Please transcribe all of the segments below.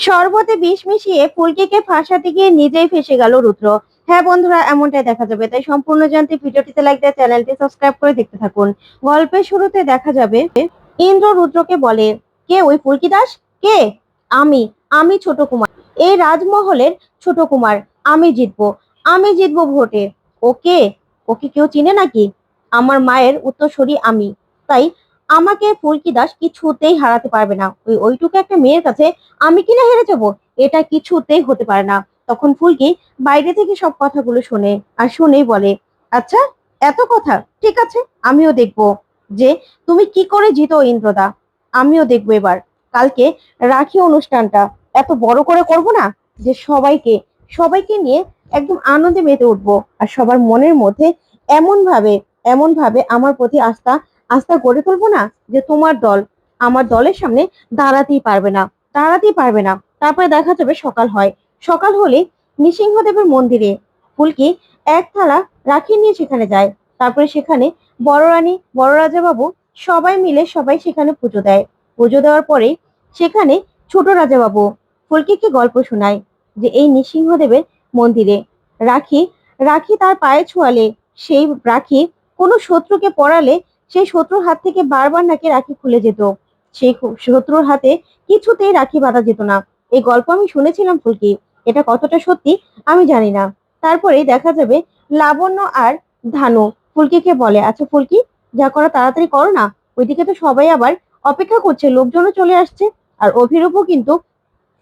শরবতে বিষ মিশিয়ে ফুলকিকে ফাঁসাতে গিয়ে নিজেই ফেসে গেল রুদ্র। হ্যাঁ বন্ধুরা, এমনটাই দেখা যাবে। তাই সম্পূর্ণ জানতে ভিডিওটিতে লাইক দিয়ে চ্যানেলটি সাবস্ক্রাইব করে দেখতে থাকুন। গল্পের শুরুতে দেখা যাবে, ইন্দ্র রুদ্রকে বলে, কে ওই ফুলকি দাস? কে? আমি আমি ছোট কুমার। এই রাজমহলের ছোট কুমার, আমি জিতবো আমি জিতবো ভোটে। ওকে? ওকে কেউ চিনে নাকি? আমার মায়ের উত্তরসূরি আমি। তাই আমাকে ফুলকি দাস কিছুতেই হারাতে পারবে না। ওই ওইটুকু একটা মেয়ের কাছে আমি কিনা হেরে যাব? এটা কিছুতেই হতে পারে না। তখন ফুলকি বাইরে থেকে সব কথাগুলো শোনে আর শুনেই বলে আচ্ছা এত কথা? ঠিক আছে, আমিও দেখব যে তুমি কি করে জিতো ইন্দ্রদা। আমিও দেখব এবার। কালকে রাখি অনুষ্ঠানটা এত বড় করে করব না যে সবাইকে সবাইকে নিয়ে একদম আনন্দে মেতে উঠবো। আর সবার মনের মধ্যে এমন ভাবে এমন ভাবে আমার প্রতি আস্থা আস্থা গড়ে তুলবো না যে তোমার দল আমার দলের সামনে দাঁড়াতেই পারবে না, দাঁড়াতেই পারবে না। তারপরে দেখা যাবে সকাল হয়। সকাল হলে নৃসিংহদেবের মন্দিরে ফুলকি এক থালা রাখি নিয়ে সেখানে যায়। তারপরে সেখানে বড় রানী বড় রাজা বাবু সবাই মিলে সবাই সেখানে পুজো দেয়। পুজো দেওয়ার পরে সেখানে ছোট রাজা বাবু ফুলকিকে গল্প শোনায় যে এই নৃসিংহদেবের মন্দিরে রাখি রাখি তার পায়ে ছোঁয়ালে। সেই রাখি কোনো শত্রুকে পড়ালে সেই শত্রুর হাত থেকে বারবার নাকি রাখি খুলে যেত। সেই শত্রুর হাতে কিছুতেই রাখি বাঁধা যেত না। এই গল্প আমি শুনেছিলাম, ফুলকি। এটা কতটা সত্যি, আমি জানি না। তারপরে দেখা যাবে লাবণ্য আর ধানু ফুলকিকে বলে আচ্ছা ফুলকি, যা করা তাড়াতাড়ি করো না। ওইদিকে তো সবাই আবার অপেক্ষা করছে, লোকজনও চলে আসছে। আর অভিরূপও কিন্তু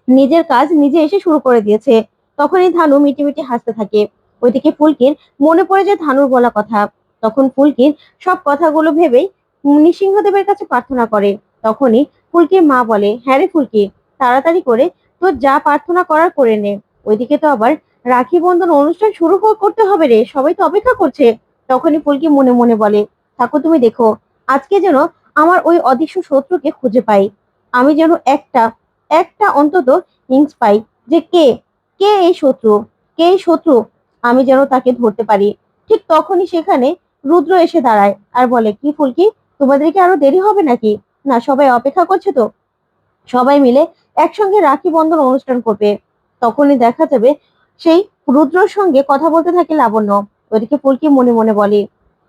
নিজের কাজ নিজে এসে শুরু করে দিয়েছে। তখনই ধানু মিটি মিটি হাসতে থাকে। ওইদিকে ফুলকির মনে পড়ে যায় ধানুর বলা কথা। তখন ফুলকির সব কথাগুলো ভেবেই নৃসিংহদেবের কাছে প্রার্থনা করে। তখনই ফুলকির মা বলে হ্যাঁ রে ফুলকি, তাড়াতাড়ি করে তোর যা প্রার্থনা করার করে নে। ওইদিকে তো আবার রাখি বন্ধন অনুষ্ঠান শুরু করতে হবে রে, সবাই তো অপেক্ষা করছে তখনই ফুলকি মনে মনে বলে ঠাকুর তুমি দেখো, আজকে যেন আমার ওই অদৃশ্য শত্রুকে খুঁজে পাই। আমি যেন একটা একটা অন্তত হিংস পাই যে কে কে এই শত্রু, কে এই শত্রু আমি যেন তাকে ধরতে পারি। ঠিক তখনই সেখানে রুদ্র এসে দাঁড়ায় আর বলে, কি ফুলকি, তোমাদের কি আরও দেরি হবে নাকি? না, সবাই অপেক্ষা করছে তো? সবাই মিলে একসঙ্গে রাখি বন্ধন অনুষ্ঠান করবে। তখনই দেখা যাবে সেই রুদ্রর সঙ্গে কথা বলতে থাকে লাবণ্য। ওদিকে ফুলকি মনে মনে বলে,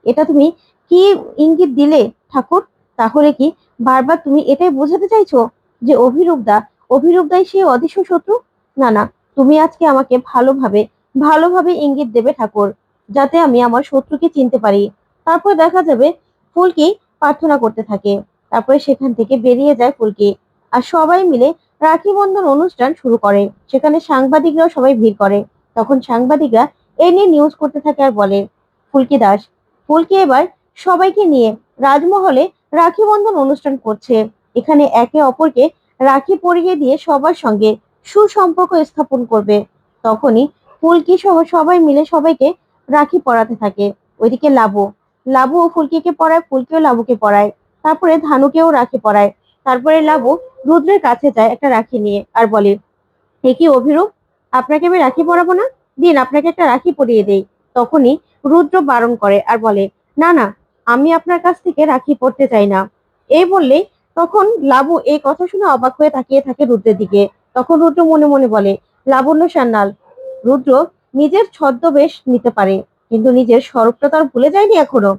এটা তুমি কি ইঙ্গিত দিলে, ঠাকুর? তাহলে কি বারবার তুমি এটাই বোঝাতে চাইছো যে অভিরূপদা অভিরূপদাই সেই অদৃশ্য শত্রু? না না, তুমি আজকে আমাকে ভালোভাবে ভালোভাবে ইঙ্গিত দেবে, ঠাকুর। যাতে আমি আমার শত্রুকে চিনতে পারি। তারপর দেখা যাবে ফুলকি প্রার্থনা করতে থাকে। তারপরে সেখান থেকে বেরিয়ে যায় ফুলকি। আর সবাই মিলে রাখি বন্ধন অনুষ্ঠান শুরু করে। সেখানে সাংবাদিকরাও সবাই ভিড় করে। তখন সাংবাদিকরা এ নিয়ে নিউজ করতে থাকে আর বলে, ফুলকি দাস, ফুলকি এবার সবাইকে নিয়ে রাজমহলে রাখি বন্ধন অনুষ্ঠান করছে। এখানে একে অপরকে রাখি পরিয়ে দিয়ে সবার সঙ্গে সুসম্পর্ক স্থাপন করবে। তখনই ফুলকি সহ সবাই মিলে সবাইকে রাখি পড়াতে থাকে। ওইদিকে লাবু লাবু ও ফুলকিকে পড়ায় ফুলকিও লাবুকে পড়ায় তারপরে ধানুকেও রাখি পরায়। তারপরে লাবু রুদ্রের কাছে যায় একটা রাখি নিয়ে আর বলে, এ কি অভিরূপ? আপনাকে আমি রাখি পরাবো না? দিন আপনাকে একটা রাখি পরিয়ে দেই। তখনই রুদ্র বারণ করে আর বলে, না না, আমি আপনার কাছ থেকে রাখি পরতে চাই না। এই বললে তখন লাবু এই কথা শুনে অবাক হয়ে তাকিয়ে থাকে রুদ্রের দিকে। তখন রুদ্র মনে মনে বলে, লাবণ্য সান্যাল, রুদ্র নিজের ছদ্মবেশ নিতে পারে, কিন্তু নিজের স্বরূপটা তার ভুলে যায়নি এখনও।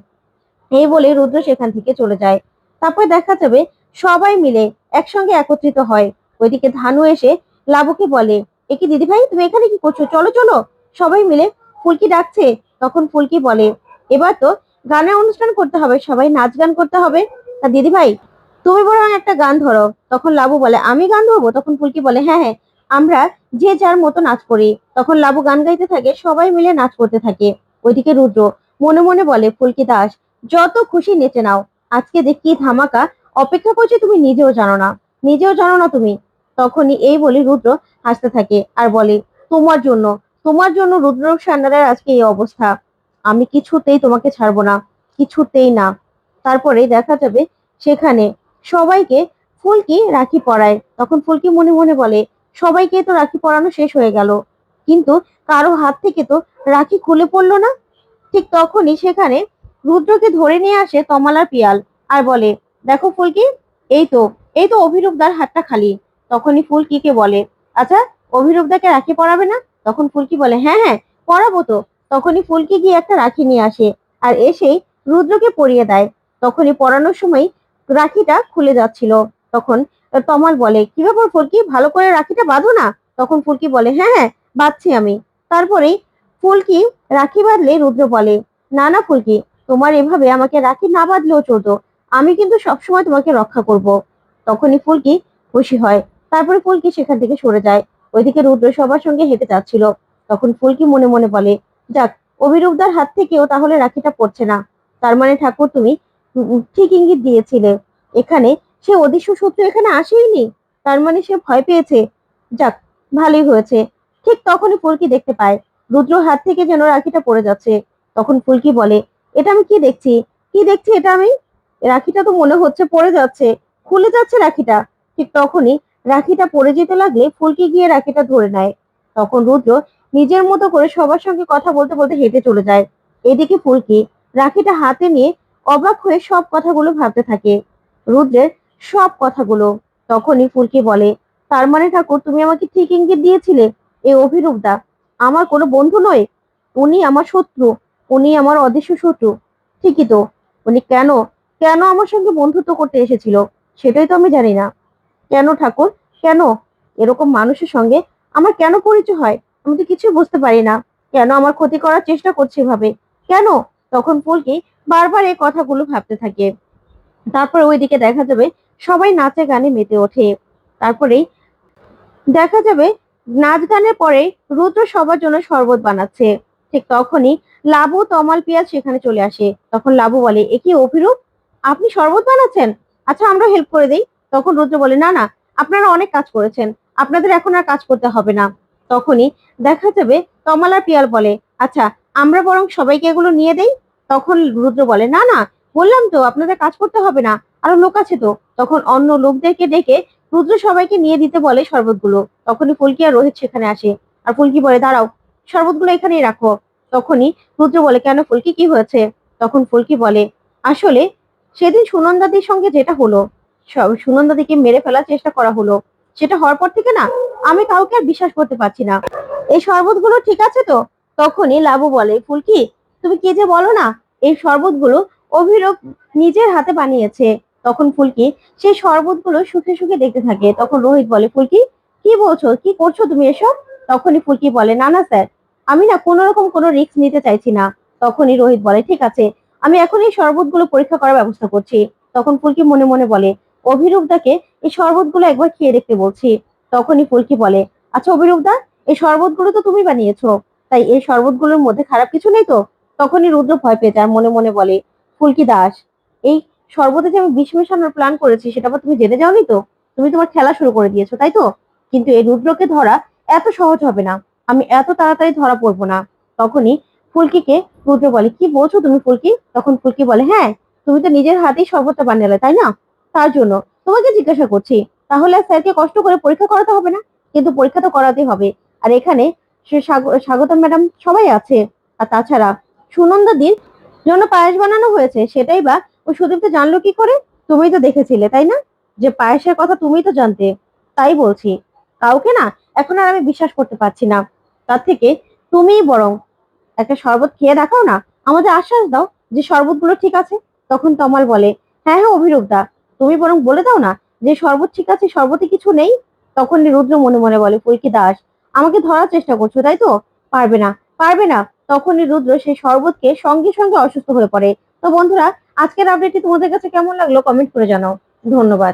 এই বলে রুদ্র সেখান থেকে চলে যায়। তারপর দেখা যাবে সবাই মিলে একসঙ্গে একত্রিত হয়। ওইদিকে ধানু এসে লাবুকে বলে, এ কি দিদি ভাই তুমি এখানে কি করছ? চলো চলো। সবাই মিলে ফুলকি ডাকছে। তখন ফুলকি বলে, এবার তো গানের অনুষ্ঠান করতে হবে, সবাই নাচ গান করতে হবে। তা দিদি ভাই তুমি বরং একটা গান ধরো। তখন লাবু বলে, আমি গান ধরবো? তখন ফুলকি বলে হ্যাঁ হ্যাঁ। আমরা যে যার মতো নাচ করি, তখন লাবু গান গাইতে থাকে, সবাই মিলে নাচ করতে থাকে। ওইদিকে রুদ্র মনে মনে বলে, ফুলকি দাস, যত খুশি নেচে নাও। আজকে কি ধামাকা, অপেক্ষা করছে তুমি নিজেও জানো না। নিজেও জানো না তুমি। তখনই এই বলে রুদ্র হাসতে থাকে আর বলে, তোমার জন্য তোমার জন্য রুদ্র সান্নারের আজকে এই অবস্থা। আমি কিছুতেই তোমাকে ছাড়বো না, কিছুতেই না। তারপরে দেখা যাবে সেখানে সবাইকে ফুলকি রাখি পরায়। তখন ফুলকি মনে মনে বলে সবাইকে তো রাখি পরানো শেষ হয়ে গেল। কিন্তু কারও হাত থেকে তো রাখি খুলে পড়ল না। ঠিক তখনই সেখানে রুদ্রকে ধরে নিয়ে আসে তমালার পিয়াল আর বলে, দেখো ফুলকি, এই তো এই তো অভিরূপদার হাতটা খালি। তখনই ফুলকিকে বলে আচ্ছা অভিরূপদাকে রাখি পরাবে না? তখন ফুলকি বলে হ্যাঁ হ্যাঁ পরাবো তো। তখনই ফুলকি গিয়ে একটা রাখি নিয়ে আসে আর এসেই রুদ্রকে পরিয়ে দেয়। তখনই পরানোর সময় রাখিটা খুলে যাচ্ছিল। তখন তমাল বলে, কি ব্যাপার ফুলকি? ভালো করে রাখিটা বাঁধো না? তখন ফুলকি বলে হ্যাঁ হ্যাঁ বাঁধছি আমি। তারপরেই ফুলকি রাখি বাঁধলে রুদ্র বলে, না না ফুলকি, তোমার এভাবে আমাকে রাখি না বাঁধলেও চলতো। আমি কিন্তু সবসময় তোমাকে রক্ষা করব। তখনই ফুলকি খুশি হয়। তারপরে ফুলকি সেখান থেকে সরে যায়। ওইদিকে রুদ্র সবার সঙ্গে হেঁটে যাচ্ছিল। তখন ফুলকি মনে মনে বলে, যাক, অভিরূপদার হাত থেকেও তাহলে রাখিটা পড়ছে না। তার মানে ঠাকুর তুমি ঠিক ইঙ্গিত দিয়েছিলে। এখানে সে অদৃশ্য শত্রু এখানে আসেইনি? তার মানে সে ভয় পেয়েছে। যাক, ভালোই হয়েছে। ঠিক তখনই ফুলকি দেখতে পায়, রুদ্র হাত থেকে যেন রাখিটা পড়ে যাচ্ছে। তখন ফুলকি বলে, এটা আমি কি দেখছি? কি দেখছি এটা আমি? রাখিটা তো মনে হচ্ছে পড়ে যাচ্ছে। খুলে যাচ্ছে রাখিটা। ঠিক তখনই রাখিটা পড়ে যেতে লাগলে ফুলকি গিয়ে রাখিটা ধরে নেয়। তখন রুদ্র নিজের মতো করে সবার সঙ্গে কথা বলতে বলতে হেঁটে চলে যায়। এদিকে ফুলকি রাখিটা হাতে নিয়ে অবাক হয়ে সব কথাগুলো ভাবতে থাকে। রুদ্রের সব কথাগুলো। তখনই ফুলকি বলে, তার মানে ঠাকুর, তুমি আমাকে ঠিক ইঙ্গিত দিয়েছিলে এই অভিরূপদা আমার কোনো বন্ধু নয়। উনি আমার শত্রু। উনি আমার অদৃশ্য শত্রু। ঠিকই তো। উনি কেন কেন আমার সঙ্গে বন্ধুত্ব করতে এসেছিল? সেটাই তো আমি জানি না। কেন ঠাকুর? কেন? এরকম মানুষের সঙ্গে আমার কেন পরিচয় হয়? আমি তো কিছু বুঝতে পারি না। কেন আমার ক্ষতি করার চেষ্টা করছে এভাবে? কেন? তখন ফুলকি বারবার এই কথাগুলো ভাবতে থাকে। তারপর ওইদিকে দেখা যাবে সবাই নাচে গানে মেতে ওঠে। তারপরেই দেখা যাবে নাচ গানের পরে রুদ্র সবার জন্য শরবত বানাচ্ছে। ঠিক তখনই লাবু, তমাল, পিয়াজ সেখানে চলে আসে। তখন লাবু বলে, এ কি অভিরূপ? আপনি শরবত বানাচ্ছেন? আচ্ছা আমরা হেল্প করে দেই। তখন রুদ্র বলে, না না, আপনারা অনেক কাজ করেছেন। আপনাদের এখন আর কাজ করতে হবে না। তখনই দেখা যাবে তমাল আর পিয়াল বলে আচ্ছা আমরা বরং সবাইকে এগুলো নিয়ে দেই? তখন রুদ্র বলে, না না বললাম তো, আপনাদের কাজ করতে হবে না। আরও লোক আছে তো। তখন অন্য লোকদেরকে ডেকে রুদ্র সবাইকে নিয়ে দিতে বলে শরবতগুলো। তখনই ফুলকি আর রোহিত সেখানে আসে। আর ফুলকি বলে, দাঁড়াও, শরবতগুলো এখানেই রাখো। তখনই রুদ্র বলে, কেন ফুলকি, কি হয়েছে? তখন ফুলকি বলে, আসলে সেদিন সুনন্দাদির সঙ্গে যেটা হলো সুনন্দাদিকে মেরে ফেলার চেষ্টা করা হলো। সেটা হওয়ার পর থেকে না, আমি কাউকে আর বিশ্বাস করতে পারছি না। এই শরবতগুলো ঠিক আছে তো? তখনই লাবু বলে, ফুলকি, তুমি কি যে বলো না, এই শরবতগুলো অভিরূপ নিজের হাতে বানিয়েছে তখন ফুলকি সেই শরবতগুলো সুখে সুখে দেখতে থাকে। তখন রোহিত বলে, ফুলকি, কি বলছো? কি করছ তুমি এসব? তখনই ফুলকি বলে, না না, স্যার, আমি না কোনো রকম কোনো রিস্ক নিতে চাইছি না। তখনই রোহিত বলে, ঠিক আছে, আমি এখন এই শরবতগুলো পরীক্ষা করার ব্যবস্থা করছি। তখন ফুলকি মনে মনে বলে, অভিরূপদাকে এই শরবতগুলো একবার খেয়ে দেখতে বলছি। তখনই ফুলকি বলে আচ্ছা অভিরূপদা, এই শরবতগুলো তো তুমি বানিয়েছো, তাই এই শরবতগুলোর মধ্যে খারাপ কিছু নেই তো? তখনই রুদ্র ভয় পেয়ে যায়, মনে মনে বলে ফুলকি দাস। এই শরবতে যে আমি বিষ মেশানোর প্ল্যান করেছি, সেটা তুমি জেনে যাওনি তো? তুমি তোমার খেলা শুরু করে দিয়েছ, তাই তো? কিন্তু এই রুদ্রকে ধরা এত সহজ হবে না। আমি এত তাড়াতাড়ি ধরা পড়ব না। তখনই ফুলকিকে রুদ্র বলে, কি বলছো তুমি ফুলকি? তখন ফুলকি বলে হ্যাঁ তুমি তো নিজের হাতেই শরবতটা বানালে তাই না? তার জন্য তোমাকে জিজ্ঞাসা করছি, তাহলে স্যারকে কষ্ট করে পরীক্ষা করাতে হবে না? কিন্তু পরীক্ষা তো করাতেই হবে। আর এখানে সে স্বাগ- স্বাগতম ম্যাডাম সবাই আছে। আর তাছাড়া সুনন্দাদির জন্য পায়েস বানানো হয়েছে, সেটাই বা ওই সুদীপ তো জানলো কি করে? তুমি তো দেখেছিলে, তাই না? যে পায়েসের কথা তুমি তো জানতে, তাই বলছি। কাউকে না, এখন আর আমি বিশ্বাস করতে পারছি না। তার থেকে তুমিই বরং একটা শরবত খেয়ে দেখাও না। আমাদের আশ্বাস দাও যে শরবতগুলো ঠিক আছে। তখন তমাল বলে হ্যাঁ হ্যাঁ অভিরূপ দা তুমি বরং বলে দাও না যে শরবত ঠিক আছে, শরবতে কিছু নেই? তখন রুদ্র মনে মনে বলে ফুলকি দাস, আমাকে ধরার চেষ্টা করছ, তাই তো? পারবে না পারবে না। তখনই রুদ্র সেই শরবতকে সঙ্গে সঙ্গে অসুস্থ হয়ে পড়ে। তো বন্ধুরা, আজকের আপডেটটি তোমাদের কাছে কেমন লাগল? কমেন্ট করে জানাও। ধন্যবাদ।